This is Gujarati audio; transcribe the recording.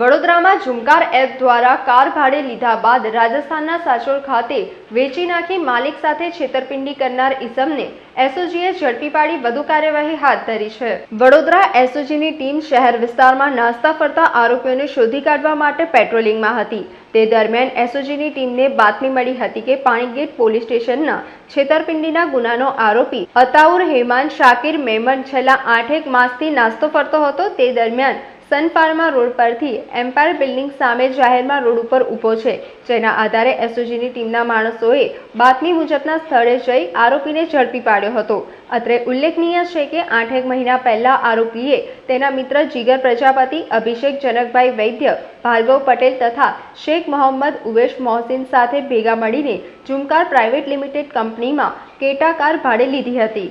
વડોદરામાં ઝુમકાર એપ દ્વારા કાર ભાડે લીધા બાદ રાજસ્થાનના સાચોર ખાતે વેચી નાખી માલિક સાથે છેતરપિંડી કરનાર ઇસમને એસઓજીએ ઝડપી પાડી વધુ કાર્યવાહી હાથ ધરી છે. વડોદરા એસઓજીની ટીમ શહેર વિસ્તારમાં નાસ્તા ફરતા આરોપીઓને શોધી કાઢવા માટે પેટ્રોલિંગમાં હતી. તે દરમિયાન એસઓજીની ટીમને બાતમી મળી હતી કે પાણીગેટ પોલીસ સ્ટેશનના છેતરપિંડીના ગુનાનો આરોપી અતાઉર હેમાન શાકિર મેમન છેલ્લા આઠેક માસથી નાસ્તો ફરતો હતો. તે દરમિયાન સન ફાર્મા રોડ પરથી એમ્પાયર બિલ્ડિંગ સામે જાહેરમાં રોડ ઉપર ઊભો છે, જેના આધારે એસઓજીની ટીમના માણસોએ બાતમી મુજબના સ્થળે જઈ આરોપીને ઝડપી પાડ્યો હતો. અત્રે ઉલ્લેખનીય છે કે આઠેક મહિના પહેલા આરોપીએ તેના મિત્ર જીગર પ્રજાપતિ, અભિષેક જનકભાઈ વૈદ્ય, ભાર્ગવ પટેલ તથા શેખ મોહમ્મદ ઉવેશ મોહસિન સાથે ભેગા મળીને ઝુમકાર પ્રાઇવેટ લિમિટેડ કંપનીમાં કેટા કાર ભાડે લીધી હતી.